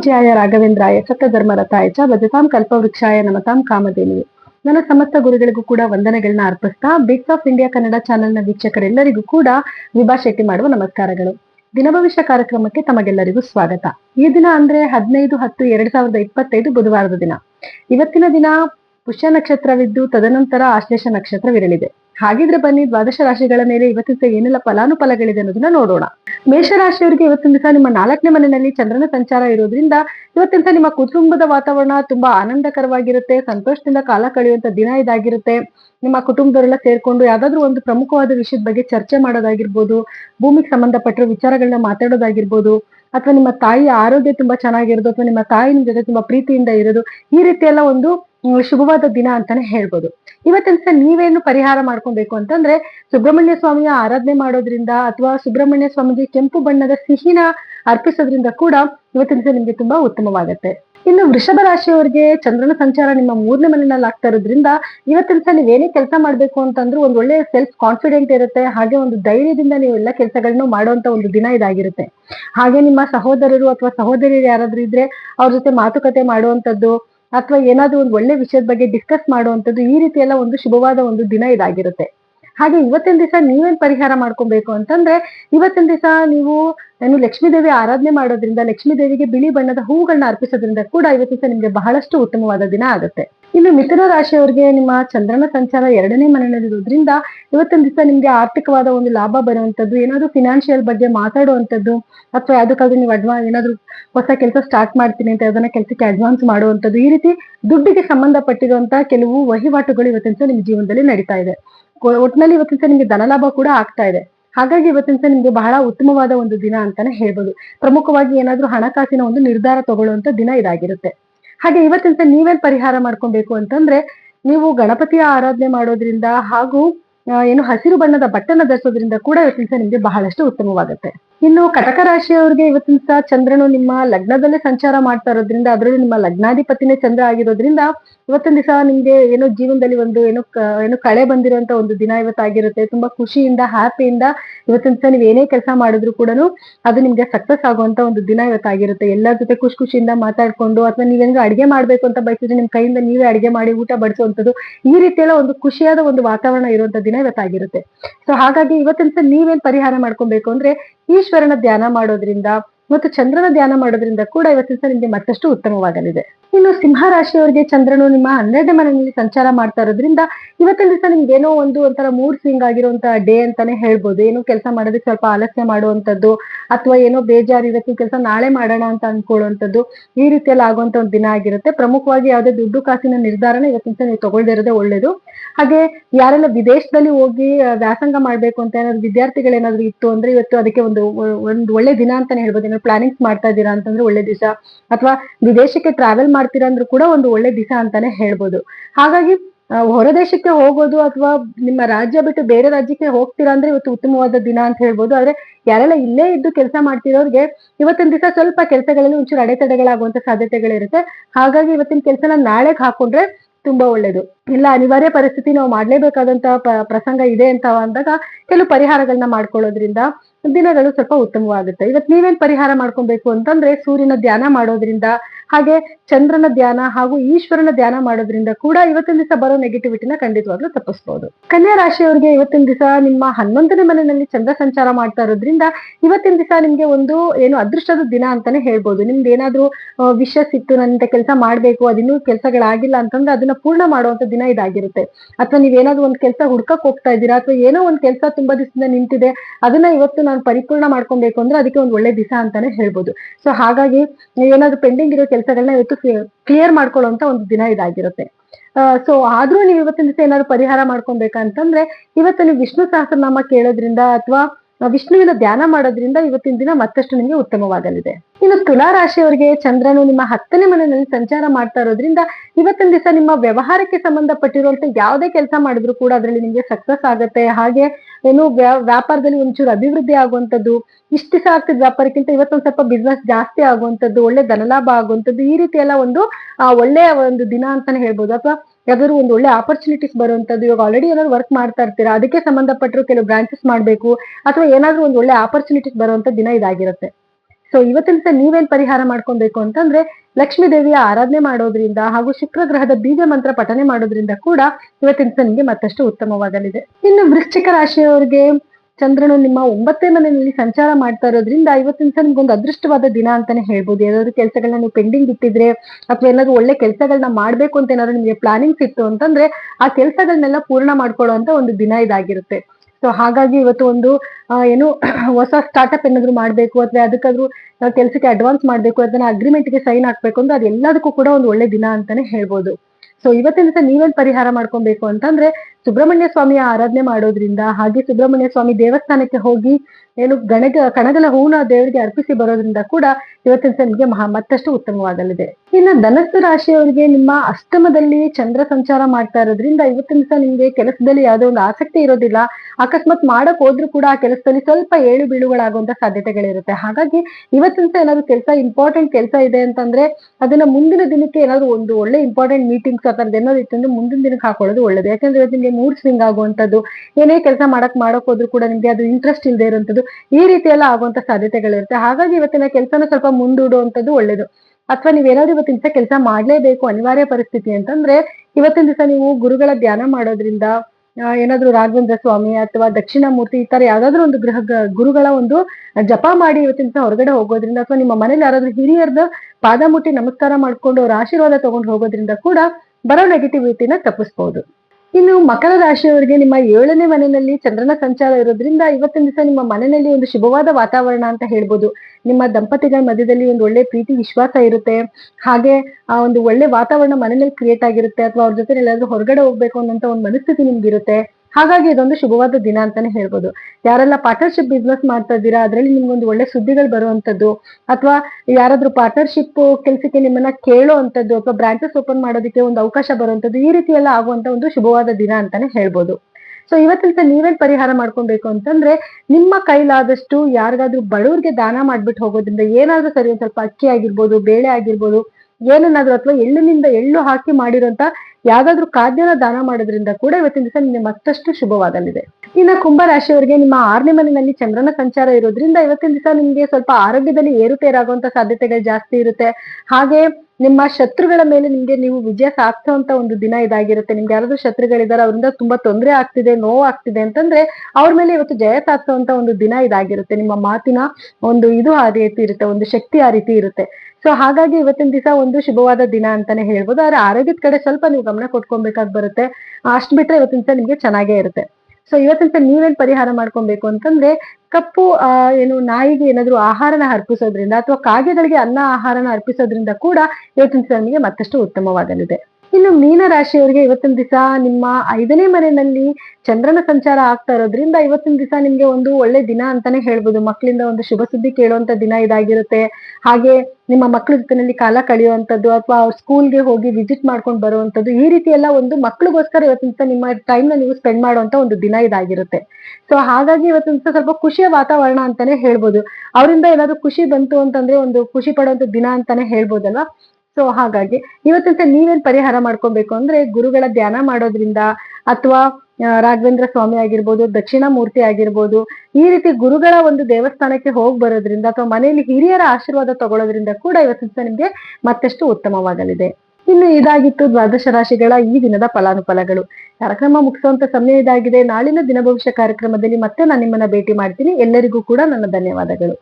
ಪೂಜ್ಯಾಯ ರಾಘವೇಂದ್ರಾಯ ಸತ್ಯಧರ್ಮರಥಾಯ ಚ ಭಜತಾಂ ಕಲ್ಪವೃಕ್ಷಾಯ ನಮತಾಂ ಕಾಮಧೇನಿಯು ನನ್ನ ಸಮಸ್ತ ಗುರುಗಳಿಗೂ ಕೂಡ ವಂದನೆಗಳನ್ನ ಅರ್ಪಿಸ್ತಾ ಬಿಗ್ಸ್ ಆಫ್ ಇಂಡಿಯಾ ಕನ್ನಡ ಚಾನೆಲ್ನ ವೀಕ್ಷಕರೆಲ್ಲರಿಗೂ ಕೂಡ ವಿಭಾ ಶೆಟ್ಟಿ ಮಾಡುವ ನಮಸ್ಕಾರಗಳು. ದಿನಭವಿಷ್ಯ ಕಾರ್ಯಕ್ರಮಕ್ಕೆ ತಮಗೆಲ್ಲರಿಗೂ ಸ್ವಾಗತ. ಈ ದಿನ ಅಂದ್ರೆ ಹದಿನೈದು ಹತ್ತು ಎರಡ್ ಸಾವಿರದ ಇಪ್ಪತ್ತೈದು ಬುಧವಾರದ ದಿನ. ಇವತ್ತಿನ ದಿನ ಪುಷ್ಯ ನಕ್ಷತ್ರವಿದ್ದು ತದನಂತರ ಆಶ್ಲೇಷ ನಕ್ಷತ್ರವಿರಲಿದೆ. ಹಾಗಿದ್ರೆ ಬನ್ನಿ ದ್ವಾದಶ ರಾಶಿಗಳ ಮೇಲೆ ಇವತ್ತಿನ ದಿವಸ ಏನೆಲ್ಲ ಫಲಾನುಫಲಗಳಿದೆ ಅನ್ನೋದನ್ನ ನೋಡೋಣ. ಮೇಷರಾಶಿಯವರಿಗೆ ಇವತ್ತಿನ ದಿವಸ ನಿಮ್ಮ ನಾಲ್ಕನೇ ಮನೆಯಲ್ಲಿ ಚಂದ್ರನ ಸಂಚಾರ ಇರೋದ್ರಿಂದ ಇವತ್ತಿನ ನಿಮ್ಮ ಕುಟುಂಬದ ವಾತಾವರಣ ತುಂಬಾ ಆನಂದಕರವಾಗಿರುತ್ತೆ, ಸಂತೋಷದಿಂದ ಕಾಲ ಕಳೆಯುವಂತ ದಿನ ಇದಾಗಿರುತ್ತೆ. ನಿಮ್ಮ ಕುಟುಂಬದವರೆಲ್ಲ ಸೇರ್ಕೊಂಡು ಯಾವ್ದಾದ್ರು ಒಂದು ಪ್ರಮುಖವಾದ ವಿಷಯದ ಬಗ್ಗೆ ಚರ್ಚೆ ಮಾಡೋದಾಗಿರ್ಬೋದು, ಭೂಮಿಗೆ ಸಂಬಂಧಪಟ್ಟ ವಿಚಾರಗಳನ್ನ ಮಾತಾಡೋದಾಗಿರ್ಬೋದು, ಅಥವಾ ನಿಮ್ಮ ತಾಯಿಯ ಆರೋಗ್ಯ ತುಂಬಾ ಚೆನ್ನಾಗಿರೋದು, ಅಥವಾ ನಿಮ್ಮ ತಾಯಿನ ಜೊತೆ ತುಂಬಾ ಪ್ರೀತಿಯಿಂದ ಇರೋದು, ಈ ರೀತಿ ಎಲ್ಲ ಒಂದು ಶುಭವಾದ ದಿನ ಅಂತಾನೆ ಹೇಳ್ಬೋದು. ಇವತ್ತಿನ ನೀವೇನು ಪರಿಹಾರ ಮಾಡ್ಕೊಬೇಕು ಅಂತಂದ್ರೆ ಸುಬ್ರಹ್ಮಣ್ಯ ಸ್ವಾಮಿಯ ಆರಾಧನೆ ಮಾಡೋದ್ರಿಂದ ಅಥವಾ ಸುಬ್ರಹ್ಮಣ್ಯ ಸ್ವಾಮಿಗೆ ಕೆಂಪು ಬಣ್ಣದ ಸಿಹಿನ ಅರ್ಪಿಸೋದ್ರಿಂದ ಕೂಡ ಇವತ್ತಿನ ದಿವಸ ನಿಮ್ಗೆ ತುಂಬಾ ಉತ್ತಮವಾಗುತ್ತೆ. ಇನ್ನು ವೃಷಭ ರಾಶಿಯವರಿಗೆ ಚಂದ್ರನ ಸಂಚಾರ ನಿಮ್ಮ ಮೂರನೇ ಮನೆಯಲ್ಲಿ ಆಗ್ತಾ ಇರೋದ್ರಿಂದ ಇವತ್ತಿನ ಸಹ ನೀವೇನೇ ಕೆಲಸ ಮಾಡ್ಬೇಕು ಅಂತಂದ್ರೂ ಒಂದ್ ಒಳ್ಳೆ ಸೆಲ್ಫ್ ಕಾನ್ಫಿಡೆಂಟ್ ಇರುತ್ತೆ, ಹಾಗೆ ಒಂದು ಧೈರ್ಯದಿಂದ ನೀವು ಎಲ್ಲ ಕೆಲಸಗಳನ್ನು ಮಾಡುವಂತ ಒಂದು ದಿನ ಇದಾಗಿರುತ್ತೆ. ಹಾಗೆ ನಿಮ್ಮ ಸಹೋದರರು ಅಥವಾ ಸಹೋದರಿಯರು ಯಾರಾದ್ರೂ ಇದ್ರೆ ಅವ್ರ ಜೊತೆ ಮಾತುಕತೆ ಮಾಡುವಂತದ್ದು ಅಥವಾ ಏನಾದ್ರೂ ಒಂದು ಒಳ್ಳೆ ವಿಷಯದ ಬಗ್ಗೆ ಡಿಸ್ಕಸ್ ಮಾಡುವಂಥದ್ದು ಈ ರೀತಿ ಎಲ್ಲ ಒಂದು ಶುಭವಾದ ಒಂದು ದಿನ ಇದಾಗಿರುತ್ತೆ. ಹಾಗೆ ಇವತ್ತಿನ ದಿವಸ ನೀವೇನ್ ಪರಿಹಾರ ಮಾಡ್ಕೊಬೇಕು ಅಂತಂದ್ರೆ, ಇವತ್ತಿನ ದಿವಸ ನೀವು ಏನು ಲಕ್ಷ್ಮೀ ದೇವಿ ಆರಾಧನೆ ಮಾಡೋದ್ರಿಂದ ಲಕ್ಷ್ಮೀ ದೇವಿಗೆ ಬಿಳಿ ಬಣ್ಣದ ಹೂಗಳನ್ನ ಅರ್ಪಿಸೋದ್ರಿಂದ ಕೂಡ ಇವತ್ತಿನ ಸಹ ನಿಮ್ಗೆ ಬಹಳಷ್ಟು ಉತ್ತಮವಾದ ದಿನ ಆಗುತ್ತೆ. ಇನ್ನು ಮಿಥುನ ರಾಶಿಯವರಿಗೆ ನಿಮ್ಮ ಚಂದ್ರನ ಸಂಚಾರ ಎರಡನೇ ಮನೆಯಲ್ಲಿರೋದ್ರಿಂದ ಇವತ್ತಿನ ದಿವಸ ನಿಮ್ಗೆ ಆರ್ಥಿಕವಾದ ಒಂದು ಲಾಭ ಬರುವಂತದ್ದು ಏನಾದ್ರು ಫಿನಾನ್ಷಿಯಲ್ ಬಗ್ಗೆ ಮಾತಾಡುವಂಥದ್ದು, ಅಥವಾ ಯಾವ್ದಕ್ಕಾದ್ರೂ ನೀವು ಅಡ್ವಾನ್ಸ್ ಏನಾದ್ರು ಹೊಸ ಕೆಲಸ ಸ್ಟಾರ್ಟ್ ಮಾಡ್ತೀನಿ ಅಂತ ಅದನ್ನ ಕೆಲಸಕ್ಕೆ ಅಡ್ವಾನ್ಸ್ ಮಾಡುವಂಥದ್ದು, ಈ ರೀತಿ ದುಡ್ಡಿಗೆ ಸಂಬಂಧಪಟ್ಟಿರುವಂತಹ ಕೆಲವು ವಹಿವಾಟುಗಳು ಇವತ್ತಿನ ದಿವಸ ನಿಮ್ಮ ಜೀವನದಲ್ಲಿ ನಡೀತಾ ಇದೆ. ಒಟ್ಟಿನಲ್ಲಿ ಇವತ್ತಿನ ದಿವಸ ನಿಮ್ಗೆ ಧನಲಾಭ ಕೂಡ ಆಗ್ತಾ ಇದೆ. ಹಾಗಾಗಿ ಇವತ್ತಿನ ದಿವಸ ನಿಮ್ಗೆ ಬಹಳ ಉತ್ತಮವಾದ ಒಂದು ದಿನ ಅಂತಾನೆ ಹೇಳ್ಬೋದು. ಪ್ರಮುಖವಾಗಿ ಏನಾದ್ರೂ ಹಣಕಾಸಿನ ಒಂದು ನಿರ್ಧಾರ ತಗೊಳ್ಳುವಂತ ದಿನ ಇದಾಗಿರುತ್ತೆ. ಹಾಗೆ ಇವತ್ತಿನ ದಿವಸ ನೀವೇನ್ ಪರಿಹಾರ ಮಾಡ್ಕೊಬೇಕು ಅಂತಂದ್ರೆ, ನೀವು ಗಣಪತಿಯ ಆರಾಧನೆ ಮಾಡೋದ್ರಿಂದ ಹಾಗೂ ಏನು ಹಸಿರು ಬಣ್ಣದ ಬಟ್ಟನ ಧರಿಸೋದ್ರಿಂದ ಕೂಡ ಇವತ್ತಿನ ನಿಮ್ಗೆ ಬಹಳಷ್ಟು ಉತ್ತಮವಾಗುತ್ತೆ. ಇನ್ನು ಕಟಕ ರಾಶಿಯವರಿಗೆ ಇವತ್ತಿನ ಸಹ ಚಂದ್ರನು ನಿಮ್ಮ ಲಗ್ನದಲ್ಲೇ ಸಂಚಾರ ಮಾಡ್ತಾ ಇರೋದ್ರಿಂದ, ಅದರಲ್ಲಿ ನಿಮ್ಮ ಲಗ್ನಾಧಿಪತಿನೇ ಚಂದ್ರ ಆಗಿರೋದ್ರಿಂದ ಇವತ್ತಿನ ದಿವಸ ನಿಮ್ಗೆ ಏನೋ ಜೀವನದಲ್ಲಿ ಒಂದು ಏನೋ ಏನೋ ಕಳೆ ಬಂದಿರುವಂತ ಒಂದು ದಿನ ಇವತ್ತಾಗಿರುತ್ತೆ. ತುಂಬಾ ಖುಷಿಯಿಂದ ಹ್ಯಾಪಿಯಿಂದ ಇವತ್ತಿನ ದಿವಸ ನೀವು ಏನೇ ಕೆಲಸ ಮಾಡಿದ್ರು ಕೂಡ ಅದು ನಿಮ್ಗೆ ಸಕ್ಸಸ್ ಆಗುವಂತ ಒಂದು ದಿನ ಇವತ್ತಾಗಿರುತ್ತೆ. ಎಲ್ಲರ ಜೊತೆ ಖುಷಿ ಖುಷಿಯಿಂದ ಮಾತಾಡ್ಕೊಂಡು ಅಥವಾ ನೀವೇನಾದ್ರು ಅಡಿಗೆ ಮಾಡ್ಬೇಕು ಅಂತ ಬಯಸಿದ್ರೆ ನಿಮ್ ಕೈಯಿಂದ ನೀವೇ ಅಡಿಗೆ ಮಾಡಿ ಊಟ ಬಡಿಸುವಂತದ್ದು ಈ ರೀತಿ ಎಲ್ಲ ಒಂದು ಖುಷಿಯಾದ ಒಂದು ವಾತಾವರಣ ಇರುವಂತ ದಿನ ಇವತ್ತಾಗಿರುತ್ತೆ. ಸೊ ಹಾಗಾಗಿ ಇವತ್ತಿನ ದಿವಸ ನೀವೇನ್ ಪರಿಹಾರ ಮಾಡ್ಕೊಬೇಕು ಅಂದ್ರೆ ಈಶ್ವರನ ಧ್ಯಾನ ಮಾಡೋದ್ರಿಂದ ಮತ್ತು ಚಂದ್ರನ ಧ್ಯಾನ ಮಾಡೋದ್ರಿಂದ ಕೂಡ ಇವತ್ತಿನ ದಿವಸ ನಿಮಗೆ ಮತ್ತಷ್ಟು ಉತ್ತಮವಾಗಲಿದೆ. ಇನ್ನು ಸಿಂಹ ರಾಶಿಯವರಿಗೆ ಚಂದ್ರನು ನಿಮ್ಮ ಹನ್ನೆರಡನೇ ಮನೆಯಲ್ಲಿ ಸಂಚಾರ ಮಾಡ್ತಾ ಇರೋದ್ರಿಂದ ಇವತ್ತಿನ ದಿವಸ ನಿಮ್ಗೆ ಏನೋ ಒಂದು ಒಂಥರ ಮೂಡ್ ಸ್ವಿಂಗ್ ಆಗಿರುವಂತಹ ಡೇ ಅಂತಾನೆ ಹೇಳ್ಬೋದು. ಏನೋ ಕೆಲಸ ಮಾಡೋದಕ್ಕೆ ಸ್ವಲ್ಪ ಆಲಸ್ಯ ಮಾಡುವಂತದ್ದು ಅಥವಾ ಏನೋ ಬೇಜಾರು, ಇವತ್ತಿನ ಕೆಲಸ ನಾಳೆ ಮಾಡೋಣ ಅಂತ ಅನ್ಕೊಳ್ಳುವಂಥದ್ದು ಈ ರೀತಿಯಲ್ಲಿ ಆಗುವಂತ ಒಂದು ದಿನ ಆಗಿರುತ್ತೆ. ಪ್ರಮುಖವಾಗಿ ಯಾವುದೇ ದುಡ್ಡು ಕಾಸಿನ ನಿರ್ಧಾರನ ಇವತ್ತಿನ ದಿವಸ ನೀವು ತಗೊಳ್ದಿರೋದೇ ಒಳ್ಳೇದು. ಹಾಗೆ ಯಾರೆಲ್ಲ ವಿದೇಶದಲ್ಲಿ ಹೋಗಿ ವ್ಯಾಸಂಗ ಮಾಡ್ಬೇಕು ಅಂತ ಏನಾದ್ರು ವಿದ್ಯಾರ್ಥಿಗಳೇನಾದ್ರು ಇತ್ತು ಅಂದ್ರೆ ಇವತ್ತು ಅದಕ್ಕೆ ಒಂದು ಒಂದು ಒಳ್ಳೆ ದಿನ ಅಂತಾನೆ ಹೇಳ್ಬೋದು. ಪ್ಲಾನಿಂಗ್ಸ್ ಮಾಡ್ತಾ ಇದ್ದೀರಾ ಅಂತಂದ್ರೆ ಒಳ್ಳೆ ದಿವಸ. ಅಥವಾ ವಿದೇಶಕ್ಕೆ ಟ್ರಾವೆಲ್ ಮಾಡ್ತೀರಾ ಅಂದ್ರೂ ಕೂಡ ಒಂದು ಒಳ್ಳೆ ದಿವಸ ಅಂತಾನೆ ಹೇಳ್ಬೋದು. ಹಾಗಾಗಿ ಹೊರದೇಶಕ್ಕೆ ಹೋಗೋದು ಅಥವಾ ನಿಮ್ಮ ರಾಜ್ಯ ಬಿಟ್ಟು ಬೇರೆ ರಾಜ್ಯಕ್ಕೆ ಹೋಗ್ತೀರಾ ಅಂದ್ರೆ ಇವತ್ತು ಉತ್ತಮವಾದ ದಿನ ಅಂತ ಹೇಳ್ಬೋದು. ಆದ್ರೆ ಯಾರೆಲ್ಲ ಇಲ್ಲೇ ಇದ್ದು ಕೆಲಸ ಮಾಡ್ತಿರೋರ್ಗೆ ಇವತ್ತಿನ ದಿವಸ ಸ್ವಲ್ಪ ಕೆಲಸಗಳಲ್ಲಿ ಒಂಚೂರು ಅಡೆತಡೆಗಳಾಗುವಂತ ಸಾಧ್ಯತೆಗಳಿರುತ್ತೆ. ಹಾಗಾಗಿ ಇವತ್ತಿನ ಕೆಲಸನ ನಾಳೆಗೆ ಹಾಕೊಂಡ್ರೆ ತುಂಬಾ ಒಳ್ಳೇದು. ಇಲ್ಲ, ಅನಿವಾರ್ಯ ಪರಿಸ್ಥಿತಿ ನಾವು ಮಾಡ್ಲೇಬೇಕಾದಂತ ಪ್ರಸಂಗ ಇದೆ ಅಂತ ಅಂದಾಗ ಕೆಲವು ಪರಿಹಾರಗಳನ್ನ ಮಾಡ್ಕೊಳ್ಳೋದ್ರಿಂದ ದಿನಗಳು ಸ್ವಲ್ಪ ಉತ್ತಮವಾಗುತ್ತೆ. ಇವತ್ತು ನೀವೇನ್ ಪರಿಹಾರ ಮಾಡ್ಕೊಬೇಕು ಅಂತಂದ್ರೆ ಸೂರ್ಯನ ಧ್ಯಾನ ಮಾಡೋದ್ರಿಂದ, ಹಾಗೆ ಚಂದ್ರನ ಧ್ಯಾನ ಹಾಗೂ ಈಶ್ವರನ ಧ್ಯಾನ ಮಾಡೋದ್ರಿಂದ ಕೂಡ ಇವತ್ತಿನ ದಿವಸ ಬರೋ ನೆಗೆಟಿವಿಟಿನ ಖಂಡಿತವಾಗ್ಲೂ ತಪ್ಪಿಸ್ಬೋದು. ಕನ್ಯಾ ರಾಶಿಯವರಿಗೆ ಇವತ್ತಿನ ದಿವಸ ನಿಮ್ಮ ಹನ್ನೊಂದನೇ ಮನೆಯಲ್ಲಿ ಚಂದ್ರ ಸಂಚಾರ ಮಾಡ್ತಾ ಇರೋದ್ರಿಂದ ಇವತ್ತಿನ ದಿವಸ ನಿಮ್ಗೆ ಒಂದು ಏನು ಅದೃಷ್ಟದ ದಿನ ಅಂತಾನೆ ಹೇಳ್ಬೋದು. ನಿಮ್ದು ಏನಾದ್ರೂ ವಿಶಸ್ ಇತ್ತು, ನನ್ನಿಂದ ಕೆಲಸ ಮಾಡ್ಬೇಕು, ಅದಿನ್ನೂ ಕೆಲಸಗಳಾಗಿಲ್ಲ ಅಂತಂದ್ರೆ ಅದನ್ನ ಪೂರ್ಣ ಮಾಡುವಂತ ದಿನ ಇದಾಗಿರುತ್ತೆ. ಅಥವಾ ನೀವೇನಾದ್ರೂ ಒಂದ್ ಕೆಲಸ ಹುಡ್ಕಕ್ ಹೋಗ್ತಾ ಇದ್ದೀರಾ, ಅಥವಾ ಏನೋ ಒಂದ್ ಕೆಲಸ ತುಂಬಾ ದಿವಸದಿಂದ ನಿಂತಿದೆ, ಅದನ್ನ ಇವತ್ತು ನಾನು ಪರಿಪೂರ್ಣ ಮಾಡ್ಕೊಬೇಕು ಅಂದ್ರೆ ಅದಕ್ಕೆ ಒಂದು ಒಳ್ಳೆ ದಿವಸ ಅಂತಾನೆ ಹೇಳ್ಬೋದು. ಸೊ ಹಾಗಾಗಿ ಏನಾದ್ರು ಪೆಂಡಿಂಗ್ ಇರೋ ಕೆಲಸಗಳನ್ನ ಇವತ್ತು ಕ್ಲಿಯರ್ ಮಾಡ್ಕೊಳ್ಳುವಂತ ಒಂದು ದಿನ ಇದಾಗಿರುತ್ತೆ. ಸೊ ಆದ್ರೂ ನೀವು ಇವತ್ತಿನ ದಿವಸ ಏನಾದ್ರು ಪರಿಹಾರ ಮಾಡ್ಕೊಬೇಕಂತಂದ್ರೆ ಇವತ್ತು ನೀವು ವಿಷ್ಣು ಸಹಸ್ರನಾಮ ಕೇಳೋದ್ರಿಂದ ಅಥವಾ ವಿಷ್ಣುವಿನ ಧ್ಯಾನ ಮಾಡೋದ್ರಿಂದ ಇವತ್ತಿನ ದಿನ ಮತ್ತಷ್ಟು ನಿಮಗೆ ಉತ್ತಮವಾಗಲಿದೆ. ಇನ್ನು ತುಲಾ ರಾಶಿಯವರಿಗೆ ಚಂದ್ರನು ನಿಮ್ಮ ಹತ್ತನೇ ಮನೆಯಲ್ಲಿ ಸಂಚಾರ ಮಾಡ್ತಾ ಇರೋದ್ರಿಂದ ಇವತ್ತಿನ ದಿವಸ ನಿಮ್ಮ ವ್ಯವಹಾರಕ್ಕೆ ಸಂಬಂಧಪಟ್ಟಿರುವಂತ ಯಾವುದೇ ಕೆಲಸ ಮಾಡಿದ್ರು ಕೂಡ ಅದರಲ್ಲಿ ನಿಮಗೆ ಸಕ್ಸಸ್ ಆಗುತ್ತೆ. ಹಾಗೆ ಏನು ವ್ಯಾ- ವ್ಯಾಪಾರದಲ್ಲಿ ಒಂಚೂರು ಅಭಿವೃದ್ಧಿ ಆಗುವಂತದ್ದು ಇಷ್ಟು ದಿವಸ ವ್ಯಾಪಾರಕ್ಕಿಂತ ಇವತ್ತೊಂದು ಸ್ವಲ್ಪ ಬಿಸ್ನೆಸ್ ಜಾಸ್ತಿ ಆಗುವಂತದ್ದು ಒಳ್ಳೆ ಧನಲಾಭ ಆಗುವಂತದ್ದು ಈ ರೀತಿ ಎಲ್ಲ ಒಂದು ಒಳ್ಳೆಯ ಒಂದು ದಿನ ಅಂತಾನೆ ಹೇಳ್ಬೋದು. ಅಥವಾ ಯಾವ್ದಾದ್ರು ಒಂದು ಒಳ್ಳೆ ಆಪರ್ಚುನಿಟೀಸ್ ಬರುವಂತದ್ದು, ಇವಾಗ ಆಲ್ರೆಡಿ ಏನಾದ್ರು ವರ್ಕ್ ಮಾಡ್ತಾ ಇರ್ತೀರಾ? ಅದಕ್ಕೆ ಸಂಬಂಧಪಟ್ಟರು ಕೆಲವು ಬ್ರಾಂಚಸ್ ಮಾಡ್ಬೇಕು, ಅಥವಾ ಏನಾದ್ರು ಒಂದು ಒಳ್ಳೆ ಆಪರ್ಚುನಿಟೀಸ್ ಬರುವಂತ ದಿನ ಇದಾಗಿರುತ್ತೆ. ಸೊ ಇವತ್ತಿನ ದಿವಸ ನೀವೇನ್ ಪರಿಹಾರ ಮಾಡ್ಕೊಬೇಕು ಅಂತಂದ್ರೆ ಲಕ್ಷ್ಮೀ ದೇವಿಯ ಆರಾಧನೆ ಮಾಡೋದ್ರಿಂದ ಹಾಗೂ ಶುಕ್ರ ಗ್ರಹದ ಬೀಜ ಮಂತ್ರ ಪಠನೆ ಮಾಡೋದ್ರಿಂದ ಕೂಡ ಇವತ್ತಿನ ದಿವಸ ನಿಮಗೆ ಮತ್ತಷ್ಟು ಉತ್ತಮವಾಗಲಿದೆ. ಇನ್ನು ವೃಶ್ಚಿಕ ರಾಶಿಯವರಿಗೆ ಚಂದ್ರನು ನಿಮ್ಮ ಒಂಬತ್ತನೇ ಮನೆಯಲ್ಲಿ ಸಂಚಾರ ಮಾಡ್ತಾ ಇರೋದ್ರಿಂದ ಇವತ್ತಿನ ದಿವಸ ನಿಮ್ಗೊಂದು ಅದೃಷ್ಟವಾದ ದಿನ ಅಂತಾನೆ ಹೇಳ್ಬೋದು. ಯಾವ್ದಾದ್ರು ಕೆಲಸಗಳನ್ನ ನೀವು ಪೆಂಡಿಂಗ್ ಇಟ್ಟಿದ್ರೆ ಅಥವಾ ಏನಾದ್ರು ಒಳ್ಳೆ ಕೆಲಸಗಳನ್ನ ಮಾಡ್ಬೇಕು ಅಂತ ಏನಾದ್ರು ನಿಮಗೆ ಪ್ಲಾನಿಂಗ್ಸ್ ಇತ್ತು ಅಂತಂದ್ರೆ ಆ ಕೆಲಸಗಳನ್ನೆಲ್ಲ ಪೂರ್ಣ ಮಾಡ್ಕೊಳ್ಳುವಂತ ಒಂದು ದಿನ ಇದಾಗಿರುತ್ತೆ. ಸೊ ಹಾಗಾಗಿ ಇವತ್ತು ಒಂದು ಏನು ಹೊಸ ಸ್ಟಾರ್ಟ್ಅಪ್ ಏನಾದ್ರು ಮಾಡ್ಬೇಕು ಅಥವಾ ಅದಕ್ಕಾದ್ರೂ ಕೆಲಸಕ್ಕೆ ಅಡ್ವಾನ್ಸ್ ಮಾಡ್ಬೇಕು ಅದನ್ನ ಅಗ್ರಿಮೆಂಟ್ಗೆ ಸೈನ್ ಹಾಕ್ಬೇಕು ಅಂದ್ರೆ ಅದೆಲ್ಲದಕ್ಕೂ ಕೂಡ ಒಂದು ಒಳ್ಳೆ ದಿನ ಅಂತಾನೆ ಹೇಳ್ಬೋದು. ಸೊ ಇವತ್ತಿನ ದಿವಸ ನೀವೇನ್ ಪರಿಹಾರ ಮಾಡ್ಕೊಬೇಕು ಅಂತಂದ್ರೆ ಸುಬ್ರಹ್ಮಣ್ಯ ಸ್ವಾಮಿಯ ಆರಾಧನೆ ಮಾಡೋದ್ರಿಂದ ಹಾಗೆ ಸುಬ್ರಹ್ಮಣ್ಯ ಸ್ವಾಮಿ ದೇವಸ್ಥಾನಕ್ಕೆ ಹೋಗಿ ಏನು ಗಣಗ, ಕಣಗಲ ಹೂನ ದೇವರಿಗೆ ಅರ್ಪಿಸಿ ಬರೋದ್ರಿಂದ ಕೂಡ ಇವತ್ತಿನ ನಿಮಗೆ ಮಹಾ ಮತ್ತಷ್ಟು ಉತ್ತಮವಾಗಲಿದೆ. ಇನ್ನು ಧನಸ್ಸು ರಾಶಿಯವರಿಗೆ ನಿಮ್ಮ ಅಷ್ಟಮದಲ್ಲಿ ಚಂದ್ರ ಸಂಚಾರ ಮಾಡ್ತಾ ಇರೋದ್ರಿಂದ ಇವತ್ತಿನ ದಿವಸ ನಿಮ್ಗೆ ಕೆಲಸದಲ್ಲಿ ಯಾವುದೋ ಒಂದು ಆಸಕ್ತಿ ಇರೋದಿಲ್ಲ. ಅಕಸ್ಮಾತ್ ಮಾಡಕ್ ಹೋದ್ರು ಕೂಡ ಆ ಕೆಲಸದಲ್ಲಿ ಸ್ವಲ್ಪ ಏಳು ಬೀಳುಗಳಾಗುವಂತ ಸಾಧ್ಯತೆಗಳಿರುತ್ತೆ. ಹಾಗಾಗಿ ಇವತ್ತಿನ ದಿವಸ ಏನಾದ್ರು ಕೆಲಸ ಇಂಪಾರ್ಟೆಂಟ್ ಕೆಲಸ ಇದೆ ಅಂತಂದ್ರೆ ಅದನ್ನ ಮುಂದಿನ ದಿನಕ್ಕೆ ಏನಾದ್ರು ಒಂದು ಒಳ್ಳೆ ಇಂಪಾರ್ಟೆಂಟ್ ಮೀಟಿಂಗ್ಸ್ ಆ ಏನಾದ್ರು ಇತ್ತಂದ್ರೆ ಮುಂದಿನ ದಿನಕ್ಕೆ ಹಾಕೊಳ್ಳೋದು ಒಳ್ಳೇದು. ಯಾಕಂದ್ರೆ ಇವತ್ತು ನಿಮ್ಗೆ ಮೂಡ್ ಸ್ವಿಂಗ್ ಆಗುವಂತದ್ದು ಏನೇ ಕೆಲಸ ಮಾಡಕ್ ಮಾಡಕ್ ಹೋದ್ರು ಕೂಡ ನಿಮ್ಗೆ ಅದು ಇಂಟ್ರೆಸ್ಟ್ ಇಲ್ಲದೆ ಇರುವಂತದ್ದು ಈ ರೀತಿ ಎಲ್ಲ ಆಗುವಂತ ಸಾಧ್ಯತೆಗಳಿರುತ್ತೆ. ಹಾಗಾಗಿ ಇವತ್ತಿನ ಕೆಲಸನ ಸ್ವಲ್ಪ ಮುಂದೂಡುವಂತದ್ದು ಒಳ್ಳೇದು. ಅಥವಾ ನೀವೇನಾದ್ರು ಇವತ್ತಿನ ದಿವಸ ಕೆಲಸ ಮಾಡ್ಲೇಬೇಕು, ಅನಿವಾರ್ಯ ಪರಿಸ್ಥಿತಿ ಅಂತಂದ್ರೆ, ಇವತ್ತಿನ ದಿವಸ ನೀವು ಗುರುಗಳ ಧ್ಯಾನ ಮಾಡೋದ್ರಿಂದ ಏನಾದ್ರೂ ರಾಘವೇಂದ್ರ ಸ್ವಾಮಿ ಅಥವಾ ದಕ್ಷಿಣ ಮೂರ್ತಿ ಈ ತರ ಯಾವ್ದಾದ್ರು ಒಂದು ಗೃಹ ಗುರುಗಳ ಒಂದು ಜಪ ಮಾಡಿ ಇವತ್ತಿನ ದಿವಸ ಹೊರಗಡೆ ಹೋಗೋದ್ರಿಂದ ಅಥವಾ ನಿಮ್ಮ ಮನೇಲಿ ಯಾರಾದ್ರೂ ಹಿರಿಯರ್ದ ಪಾದ ಮುಟ್ಟಿ ನಮಸ್ಕಾರ ಮಾಡ್ಕೊಂಡು ಅವ್ರ ಆಶೀರ್ವಾದ ತಗೊಂಡು ಹೋಗೋದ್ರಿಂದ ಕೂಡ ಬರೋ ನೆಗೆಟಿವಿಟಿನ ತಪ್ಪಿಸ್ಬೋದು. ಇನ್ನು ಮಕರ ರಾಶಿಯವರಿಗೆ ನಿಮ್ಮ ಏಳನೇ ಮನೆಯಲ್ಲಿ ಚಂದ್ರನ ಸಂಚಾರ ಇರೋದ್ರಿಂದ ಇವತ್ತಿನ ದಿವಸ ನಿಮ್ಮ ಮನೆಯಲ್ಲಿ ಒಂದು ಶುಭವಾದ ವಾತಾವರಣ ಅಂತ ಹೇಳ್ಬೋದು. ನಿಮ್ಮ ದಂಪತಿಗಳ ಮಧ್ಯದಲ್ಲಿ ಒಂದು ಒಳ್ಳೆ ಪ್ರೀತಿ, ವಿಶ್ವಾಸ ಇರುತ್ತೆ. ಹಾಗೆ, ಆ, ಒಂದು ಒಳ್ಳೆ ವಾತಾವರಣ ಮನೆಯಲ್ಲಿ ಕ್ರಿಯೇಟ್ ಆಗಿರುತ್ತೆ ಅಥವಾ ಅವ್ರ ಜೊತೆ ಎಲ್ಲಾದ್ರೂ ಹೊರಗಡೆ ಹೋಗ್ಬೇಕು ಅನ್ನೋಂತ ಒಂದು ಮನಸ್ಥಿತಿ ನಿಮ್ಗಿರುತ್ತೆ. ಹಾಗಾಗಿ ಇದೊಂದು ಶುಭವಾದ ದಿನ ಅಂತಾನೆ ಹೇಳ್ಬೋದು. ಯಾರೆಲ್ಲ ಪಾರ್ಟ್ನರ್ಶಿಪ್ ಬಿಸ್ನೆಸ್ ಮಾಡ್ತಾ ಇದ್ದೀರಾ, ಅದರಲ್ಲಿ ನಿಮ್ಗೊಂದು ಒಳ್ಳೆ ಸುದ್ದಿಗಳು ಬರುವಂತದ್ದು ಅಥವಾ ಯಾರಾದ್ರೂ ಪಾರ್ಟ್ನರ್ಶಿಪ್ ಕೆಲಸಕ್ಕೆ ನಿಮ್ಮನ್ನ ಕೇಳೋ ಅಂತದ್ದು ಅಥವಾ ಬ್ರಾಂಚಸ್ ಓಪನ್ ಮಾಡೋದಕ್ಕೆ ಒಂದು ಅವಕಾಶ ಬರುವಂತದ್ದು ಈ ರೀತಿ ಎಲ್ಲ ಆಗುವಂತ ಒಂದು ಶುಭವಾದ ದಿನ ಅಂತಾನೆ ಹೇಳ್ಬೋದು. ಸೊ ಇವತ್ತಿನ ನೀವೇನ್ ಪರಿಹಾರ ಮಾಡ್ಕೊಬೇಕು ಅಂತಂದ್ರೆ, ನಿಮ್ಮ ಕೈಲಾದಷ್ಟು ಯಾರಿಗಾದ್ರೂ ಬಡವ್ರಿಗೆ ದಾನ ಮಾಡ್ಬಿಟ್ಟು ಹೋಗೋದ್ರಿಂದ ಏನಾದ್ರೂ ಸರಿ ಒಂದ್ ಸ್ವಲ್ಪ ಅಕ್ಕಿ ಆಗಿರ್ಬೋದು, ಬೇಳೆ ಆಗಿರ್ಬೋದು, ಏನನ್ನಾದ್ರೂ ಅಥವಾ ಎಳ್ಳಿನಿಂದ ಎಳ್ಳು ಹಾಕಿ ಮಾಡಿರೋಂತ ಯಾವ್ದಾದ್ರು ಖಾದ್ಯನ ದಾನ ಮಾಡೋದ್ರಿಂದ ಕೂಡ ಇವತ್ತಿನ ದಿವಸ ನಿಮಗೆ ಮತ್ತಷ್ಟು ಶುಭವಾಗಲಿದೆ. ಇನ್ನ ಕುಂಭ ರಾಶಿಯವರಿಗೆ ನಿಮ್ಮ ಆರನೇ ಮನೆಯಲ್ಲಿ ಚಂದ್ರನ ಸಂಚಾರ ಇರೋದ್ರಿಂದ ಇವತ್ತಿನ ದಿವಸ ನಿಮ್ಗೆ ಸ್ವಲ್ಪ ಆರೋಗ್ಯದಲ್ಲಿ ಏರುಪೇರಾಗುವಂತ ಸಾಧ್ಯತೆಗಳು ಜಾಸ್ತಿ ಇರುತ್ತೆ. ಹಾಗೆ ನಿಮ್ಮ ಶತ್ರುಗಳ ಮೇಲೆ ನಿಮ್ಗೆ ನೀವು ವಿಜಯ ಸಾಧಿಸುವಂತ ಒಂದು ದಿನ ಇದಾಗಿರುತ್ತೆ. ನಿಮ್ಗೆ ಯಾರಾದ್ರೂ ಶತ್ರುಗಳಿದ್ದಾರೆ ಅವರಿಂದ ತುಂಬಾ ತೊಂದರೆ ಆಗ್ತಿದೆ, ನೋವು ಆಗ್ತಿದೆ ಅಂತಂದ್ರೆ ಅವ್ರ ಮೇಲೆ ಇವತ್ತು ಜಯ ಸಾಧಿಸುವಂತ ಒಂದು ದಿನ ಇದಾಗಿರುತ್ತೆ. ನಿಮ್ಮ ಮಾತಿನ ಒಂದು ಇದು ಆ ರೀತಿ ಇರುತ್ತೆ, ಒಂದು ಶಕ್ತಿ ಆ ರೀತಿ ಇರುತ್ತೆ. ಸೊ ಹಾಗಾಗಿ ಇವತ್ತಿನ ದಿವಸ ಒಂದು ಶುಭವಾದ ದಿನ ಅಂತಾನೆ ಹೇಳ್ಬೋದು. ಆದ್ರೆ ಆರೋಗ್ಯದ ಕಡೆ ಸ್ವಲ್ಪ ನೀವು ಗಮನ ಕೊಟ್ಕೊಬೇಕಾಗಿ ಬರುತ್ತೆ. ಅಷ್ಟು ಬಿಟ್ರೆ ಇವತ್ತಿನ ದಿವಸ ನಿಮ್ಗೆ ಚೆನ್ನಾಗೇ ಇರುತ್ತೆ. ಸೊ ಇವತ್ತಿನ ದಿವಸ ನೀವೇನ್ ಪರಿಹಾರ ಮಾಡ್ಕೊಬೇಕು ಅಂತಂದ್ರೆ ಕಪ್ಪು, ಆ, ಏನು ನಾಯಿಗೆ ಏನಾದ್ರು ಆಹಾರನ ಅರ್ಪಿಸೋದ್ರಿಂದ ಅಥವಾ ಕಾಗೆಗಳಿಗೆ ಅನ್ನ ಆಹಾರನ ಅರ್ಪಿಸೋದ್ರಿಂದ ಕೂಡ ಇವತ್ತಿನ ದಿವಸ ನಿಮಗೆ ಮತ್ತಷ್ಟು ಉತ್ತಮವಾಗಲಿದೆ. ಇನ್ನು ಮೀನ ರಾಶಿಯವರಿಗೆ ಇವತ್ತಿನ ದಿವಸ ನಿಮ್ಮ ಐದನೇ ಮನೆಯಲ್ಲಿ ಚಂದ್ರನ ಸಂಚಾರ ಆಗ್ತಾ ಇರೋದ್ರಿಂದ ಇವತ್ತಿನ ದಿವಸ ನಿಮ್ಗೆ ಒಂದು ಒಳ್ಳೆ ದಿನ ಅಂತಾನೆ ಹೇಳ್ಬೋದು. ಮಕ್ಕಳಿಂದ ಒಂದು ಶುಭ ಸುದ್ದಿ ಕೇಳುವಂತ ದಿನ ಇದಾಗಿರುತ್ತೆ. ಹಾಗೆ ನಿಮ್ಮ ಮಕ್ಕಳ ಜೊತೆನಲ್ಲಿ ಕಾಲ ಕಳೆಯುವಂಥದ್ದು ಅಥವಾ ಅವ್ರ ಸ್ಕೂಲ್ಗೆ ಹೋಗಿ ವಿಸಿಟ್ ಮಾಡ್ಕೊಂಡು ಬರುವಂಥದ್ದು ಈ ರೀತಿ ಎಲ್ಲ ಒಂದು ಮಕ್ಳಿಗೋಸ್ಕರ ಇವತ್ತಿನ ದಿವಸ ನಿಮ್ಮ ಟೈಮ್ನ ನೀವು ಸ್ಪೆಂಡ್ ಮಾಡುವಂತ ಒಂದು ದಿನ ಇದಾಗಿರುತ್ತೆ. ಸೊ ಹಾಗಾಗಿ ಇವತ್ತಿನ ದಿವಸ ಸ್ವಲ್ಪ ಖುಷಿಯ ವಾತಾವರಣ ಅಂತಾನೆ ಹೇಳ್ಬೋದು. ಅವರಿಂದ ಏನಾದ್ರು ಖುಷಿ ಬಂತು ಅಂತಂದ್ರೆ ಒಂದು ಖುಷಿ ಪಡುವಂತ ದಿನ ಅಂತಾನೆ ಹೇಳ್ಬೋದಲ್ವಾ? ಸೊ ಹಾಗಾಗಿ ಇವತ್ತಿನ ನೀವೇನ್ ಪರಿಹಾರ ಮಾಡ್ಕೊಬೇಕು ಅಂದ್ರೆ ಗುರುಗಳ ಧ್ಯಾನ ಮಾಡೋದ್ರಿಂದ ಅಥವಾ ರಾಘವೇಂದ್ರ ಸ್ವಾಮಿ ಆಗಿರ್ಬೋದು, ದಕ್ಷಿಣ ಮೂರ್ತಿ ಆಗಿರ್ಬೋದು, ಈ ರೀತಿ ಗುರುಗಳ ಒಂದು ದೇವಸ್ಥಾನಕ್ಕೆ ಹೋಗಿ ಬರೋದ್ರಿಂದ ಅಥವಾ ಮನೆಯಲ್ಲಿ ಹಿರಿಯರ ಆಶೀರ್ವಾದ ತಗೊಳ್ಳೋದ್ರಿಂದ ಕೂಡ ಇವತ್ತಿನ ನಿಮ್ಗೆ ಮತ್ತಷ್ಟು ಉತ್ತಮವಾಗಲಿದೆ. ಇನ್ನು ಇದಾಗಿತ್ತು ದ್ವಾದಶ ರಾಶಿಗಳ ಈ ದಿನದ ಫಲಾನುಫಲಗಳು. ಕಾರ್ಯಕ್ರಮ ಮುಗಿಸುವಂತ ಸಮಯ ಇದಾಗಿದೆ. ನಾಳಿನ ದಿನ ಭವಿಷ್ಯ ಕಾರ್ಯಕ್ರಮದಲ್ಲಿ ಮತ್ತೆ ನಾನು ನಿಮ್ಮನ್ನ ಭೇಟಿ ಮಾಡ್ತೀನಿ. ಎಲ್ಲರಿಗೂ ಕೂಡ ನನ್ನ ಧನ್ಯವಾದಗಳು.